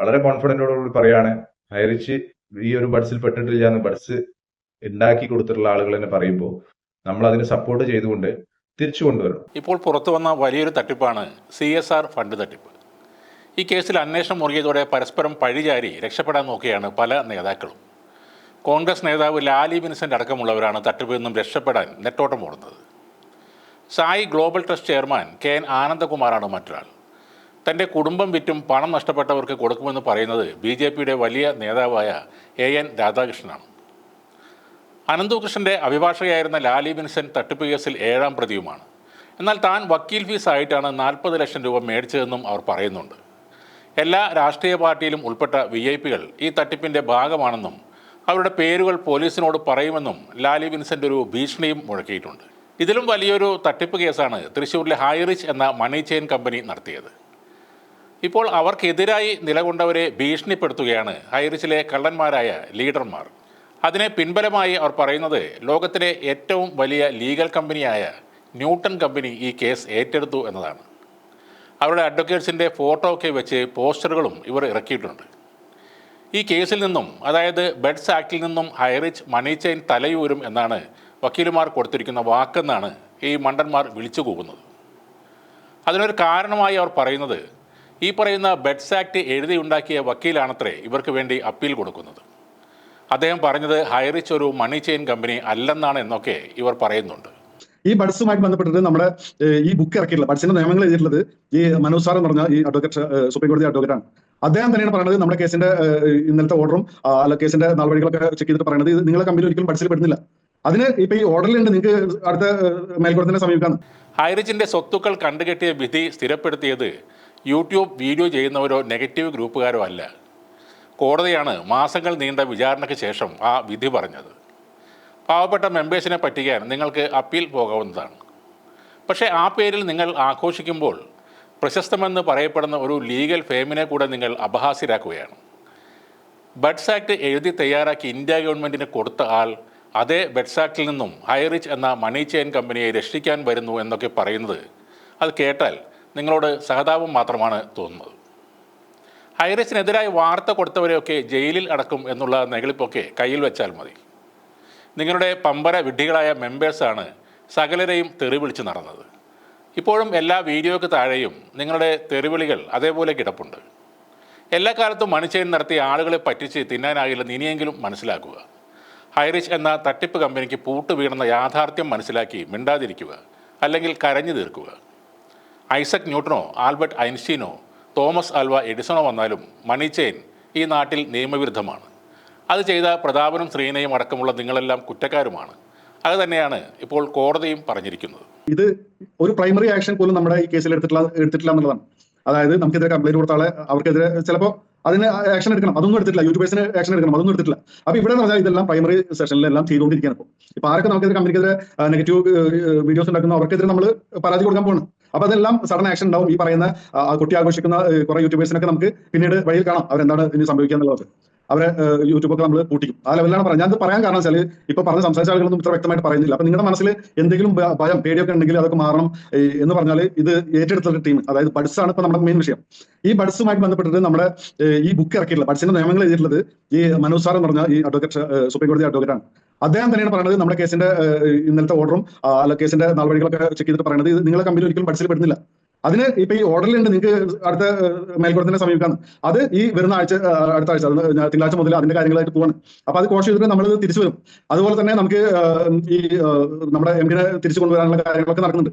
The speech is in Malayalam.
വളരെ കോൺഫിഡന്റോടുകൂടി പറയാണ് ഹൈറിച്ച് ഈ ഒരു ബഡ്സിൽ പെട്ടിട്ടില്ല എന്ന് ബഡ്സ് ഉണ്ടാക്കി കൊടുത്തിട്ടുള്ള ആളുകൾ തന്നെ പറയുമ്പോൾ നമ്മൾ അതിന് സപ്പോർട്ട് ചെയ്തുകൊണ്ട് തിരിച്ചു കൊണ്ടുവരണം. ഇപ്പോൾ പുറത്തു വന്ന വലിയൊരു തട്ടിപ്പാണ് സി എസ് ആർ ഫണ്ട് തട്ടിപ്പ്. ഈ കേസിൽ അന്വേഷണം മുറിയതോടെ പരസ്പരം പഴിചാരി രക്ഷപ്പെടാൻ നോക്കിയാണ് പല നേതാക്കളും. കോൺഗ്രസ് നേതാവ് ലാലി വിൻസെന്റ് അടക്കമുള്ളവരാണ് തട്ടിപ്പിൽ നിന്നും രക്ഷപ്പെടാൻ നെട്ടോട്ടം ഓടുന്നത്. Sai global trust chairman K N ആനന്ദകുമാറാണ് മറ്റൊരാൾ. തന്റെ കുടുംബം വിറ്റും പണം നഷ്ടപ്പെട്ടവർക്ക് കൊടുക്കുമെന്ന് പറയുന്നത് ബി ജെ പിയുടെ വലിയ നേതാവായ എ എൻ രാധാകൃഷ്ണനാണ്. അനന്തകൃഷ്ണന്റെ അഭിഭാഷകയായിരുന്ന ലാലി ബിൻസൻ തട്ടിപ്പ് കേസിൽ ഏഴാം പ്രതിയുമാണ്. എന്നാൽ താൻ വക്കീൽ ഫീസായിട്ടാണ് നാൽപ്പത് ലക്ഷം രൂപ മേടിച്ചതെന്നും അവർ പറയുന്നുണ്ട്. എല്ലാ രാഷ്ട്രീയ പാർട്ടിയിലും ഉൾപ്പെട്ട വി ഐ പികൾ ഈ തട്ടിപ്പിന്റെ ഭാഗമാണെന്നും അവരുടെ പേരുകൾ പോലീസിനോട് പറയുമെന്നും ലാലി വിൻസെന്റ് ഒരു ഭീഷണിയും മുഴക്കിയിട്ടുണ്ട്. ഇതിലും വലിയൊരു തട്ടിപ്പ് കേസാണ് തൃശ്ശൂരിലെ ഹൈറിച്ച് എന്ന മണി ചെയിൻ കമ്പനി നടത്തിയത്. ഇപ്പോൾ അവർക്കെതിരായി നിലകൊണ്ടവരെ ഭീഷണിപ്പെടുത്തുകയാണ് ഹൈറിച്ചിലെ കള്ളന്മാരായ ലീഡർമാർ. അതിനെ പിൻബലമായി അവർ പറയുന്നത് ലോകത്തിലെ ഏറ്റവും വലിയ ലീഗൽ കമ്പനിയായ ന്യൂട്ടൺ കമ്പനി ഈ കേസ് ഏറ്റെടുത്തു എന്നതാണ്. അവരുടെ അഡ്വക്കേറ്റ്സിന്റെ ഫോട്ടോ ഒക്കെ വെച്ച് പോസ്റ്ററുകളും ഇവർ ഇറക്കിയിട്ടുണ്ട്. ഈ കേസിൽ നിന്നും അതായത് ബെഡ്സ് ആക്ടിൽ നിന്നും ഹൈറിച്ച് മണി ചെയിൻ തലയൂരും എന്നാണ് വക്കീലുമാർ കൊടുത്തിരിക്കുന്ന വാക്കെന്നാണ് ഈ മണ്ടന്മാർ വിളിച്ചു കൂവുന്നത്. അതിനൊരു കാരണമായി അവർ പറയുന്നത് ഈ പറയുന്ന ബെഡ്സ് ആക്ട് എഴുതിയുണ്ടാക്കിയ വക്കീലാണത്രേ ഇവർക്ക് വേണ്ടി അപ്പീൽ കൊടുക്കുന്നത്. അദ്ദേഹം പറഞ്ഞത് ഹൈറിച്ച് ഒരു മണി ചെയിൻ കമ്പനി അല്ലെന്നാണ് എന്നൊക്കെ ഇവർ പറയുന്നുണ്ട്. ഈ ബഡ്സുമായിട്ട് ബന്ധപ്പെട്ടിട്ട് നമ്മുടെ ഈ ബുക്ക് ഇറക്കിയിട്ടുള്ള ബഡ്സിന്റെ നിയമങ്ങൾ എഴുതിയിട്ടുള്ളത് ഈ മനോജ് സാർ എന്ന് പറഞ്ഞ ഈ അഡ്വക്കേറ്റ് സുപ്രീം കോടതി അഡ്വക്കേറ്റ് ആണ്. അദ്ദേഹം തന്നെയാണ് പറയുന്നത് നമ്മുടെ കേസിന്റെ ഇന്നലത്തെ ഓർഡറും അല്ല കേസിന്റെ നാൾവഴികളൊക്കെ ചെക്ക് ചെയ്തിട്ട് പറയുന്നത് നിങ്ങളെ കമ്പനി ഒരിക്കലും ബഡ്സിൽ പെടുന്നില്ല. അതിന് ഇപ്പൊ ഈ ഓർഡറിലുണ്ട് നിങ്ങൾക്ക് അടുത്ത മേൽക്കോടതിനെ സമീപിക്കാം ഹൈറിച്ചിന്റെ സ്വത്തുക്കൾ കണ്ടുകെട്ടിയ വിധി സ്ഥിരപ്പെടുത്തിയത് യൂട്യൂബ് വീഡിയോ ചെയ്യുന്നവരോ നെഗറ്റീവ് ഗ്രൂപ്പുകാരോ അല്ല. കോടതിയാണ് മാസങ്ങൾ നീണ്ട വിചാരണയ്ക്ക് ശേഷം ആ വിധി പറഞ്ഞത്. പാവപ്പെട്ട മെമ്പേഴ്സിനെ പറ്റിക്കാൻ നിങ്ങൾക്ക് അപ്പീൽ പോകാവുന്നതാണ്. പക്ഷേ ആ പേരിൽ നിങ്ങൾ ആഘോഷിക്കുമ്പോൾ പ്രശസ്തമെന്ന് പറയപ്പെടുന്ന ഒരു ലീഗൽ ഫേമിനെ കൂടെ നിങ്ങൾ അപഹാസ്യരാക്കുകയാണ്. ബഡ്സ് ആക്ട് എഴുതി തയ്യാറാക്കി ഇന്ത്യ ഗവൺമെന്റിന് കൊടുത്ത ആൾ അതേ ബഡ്സ് ആക്ടിൽ നിന്നും ഹൈറിച്ച് എന്ന മണി ചെയിൻ കമ്പനിയെ രക്ഷിക്കാൻ വരുന്നു എന്നൊക്കെ പറയുന്നത് അത് കേട്ടാൽ നിങ്ങളോട് സഹതാപം മാത്രമാണ് തോന്നുന്നത്. ഹൈറിച്ചിനെതിരായി വാർത്ത കൊടുത്തവരെയൊക്കെ ജയിലിൽ അടക്കും എന്നുള്ള നെകളിപ്പൊക്കെ കയ്യിൽ വെച്ചാൽ മതി. നിങ്ങളുടെ പമ്പര വിഡ്ഢികളായ മെമ്പേഴ്സാണ് സകലരെയും തെറി വിളിച്ച് നടന്നത്. ഇപ്പോഴും എല്ലാ വീഡിയോയ്ക്ക് താഴെയും നിങ്ങളുടെ തെറിവിളികൾ അതേപോലെ കിടപ്പുണ്ട്. എല്ലാ കാലത്തും മനുഷ്യൻ നടത്തിയ ആളുകളെ പറ്റിച്ച് തിന്നാനാകില്ലെന്ന് ഇനിയെങ്കിലും മനസ്സിലാക്കുക. ഹൈറിച്ച് എന്ന തട്ടിപ്പ് കമ്പനിക്ക് പൂട്ട് വീണെന്ന യാഥാർത്ഥ്യം മനസ്സിലാക്കി മിണ്ടാതിരിക്കുക. അല്ലെങ്കിൽ കരഞ്ഞു തീർക്കുക. ഐസക് ന്യൂട്ടനോ ആൽബർട്ട് ഐൻസ്റ്റീനോ തോമസ് ആൽവ എഡിസണോ വന്നാലും മണി ചെയിൻ ഈ നാട്ടിൽ നിയമവിരുദ്ധമാണ്. അത് ചെയ്ത പ്രതാപനും ശ്രീനയും അടക്കമുള്ള നിങ്ങളെല്ലാം കുറ്റക്കാരുമാണ്. അത് തന്നെയാണ് ഇപ്പോൾ കോടതിയും പറഞ്ഞിരിക്കുന്നത്. ഇത് ഒരു പ്രൈമറി ആക്ഷൻ പോലും നമ്മുടെ ഈ കേസിൽ എടുത്തിട്ടില്ല എടുത്തിട്ടില്ല എന്നുള്ളതാണ്. അതായത് നമുക്കെതിരെ കംപ്ലൈന്റ് കൊടുത്ത ആളെ അവർക്കെതിരെ ചിലപ്പോൾ അതിന് ആക്ഷൻ എടുക്കണം. അതൊന്നും എടുത്തിട്ടില്ല. യൂട്യൂബേഴ്സിന് ആക്ഷൻ എടുക്കണം. അതൊന്നും എടുത്തിട്ടില്ല. അപ്പൊ ഇവിടെ എന്ന് പറഞ്ഞാൽ ഇതെല്ലാം പ്രൈമറി സെഷനിലെല്ലാം ചെയ്തുകൊണ്ടിരിക്കുകയാണ് ഇപ്പോൾ. ഇപ്പൊ ആരൊക്കെ നമുക്കെതിരെ കമ്പനിക്കെതിരെ നെഗറ്റീവ് വീഡിയോസ് ഉണ്ടാക്കുന്നു അവർക്കെതിരെ നമ്മൾ പരാതി കൊടുക്കാൻ പോകണം അപ്പൊ അതെല്ലാം സഡൻ ആക്ഷൻ ഉണ്ടാവും. ഈ പറയുന്ന കുട്ടി ആഘോഷിക്കുന്ന കുറെ യൂട്യൂബേഴ്സിനൊക്കെ നമുക്ക് പിന്നീട് വഴിയിൽ കാണാം. അവരെന്താണ് ഇനി സംഭവിക്കുക എന്നുള്ളത്. അവരെ യൂട്യൂബൊക്കെ നമ്മൾ കൂട്ടിക്കും. ആ ലെവലിലാണ് പറഞ്ഞത് ഞാനത് പറയാൻ കാരണം വെച്ചാൽ ഇപ്പൊ പറഞ്ഞ സംസാരിച്ച ആളുകളൊന്നും ഇത്ര വ്യക്തമായിട്ട് പറയുന്നില്ല. അപ്പൊ നിങ്ങളുടെ മനസ്സിൽ എന്തെങ്കിലും ഭയം പേടിയൊക്കെ ഉണ്ടെങ്കിൽ അതൊക്കെ മാറണം എന്ന് പറഞ്ഞാൽ ഇത് ഏറ്റെടുത്ത ടീം. അതായത് ബഡ്സാണ് ഇപ്പൊ നമ്മുടെ മെയിൻ വിഷയം. ഈ ബഡ്സുമായിട്ട് ബന്ധപ്പെട്ടിട്ട് നമ്മുടെ ഈ ബുക്ക് ഇറക്കിയിട്ടുള്ള ബഡ്സിന്റെ നിയമങ്ങൾ എഴുതിയിട്ടുള്ളത് ഈ മനോജ് എന്ന് പറഞ്ഞ ഈ അഡ്വക്കേറ്റ് സുപ്രീം കോടതി അഡ്വക്കേറ്റ് ആണ്. അദ്ദേഹം തന്നെയാണ് പറയുന്നത് നമ്മുടെ കേസിന്റെ ഇന്നലത്തെ ഓർഡറും അല്ല കേസിന്റെ നടപടികളൊക്കെ ചെക്ക് ചെയ്തിട്ട് പറയുന്നത് നിങ്ങളുടെ കമ്പനി ഒരിക്കലും ബഡ്സിൽ പെടുന്നില്ല. അതിന് ഇപ്പൊ ഈ ഓർഡറിലുണ്ട് നിങ്ങൾക്ക് അടുത്ത മേൽക്കൂടത്തിനെ സമീപിക്കാം അത് ഈ വരുന്ന ആഴ്ച അടുത്ത ആഴ്ച തിങ്കളാഴ്ച മുതൽ അതിന്റെ കാര്യങ്ങളായിട്ട് പോവാണ്. അപ്പൊ അത് കോഷ് ചെയ്തിട്ട് നമ്മൾ തിരിച്ചു വരും. അതുപോലെ തന്നെ നമുക്ക് ഈ നമ്മുടെ എം തിരിച്ചു കൊണ്ടുവരാനുള്ള കാര്യങ്ങളൊക്കെ നടക്കുന്നുണ്ട്.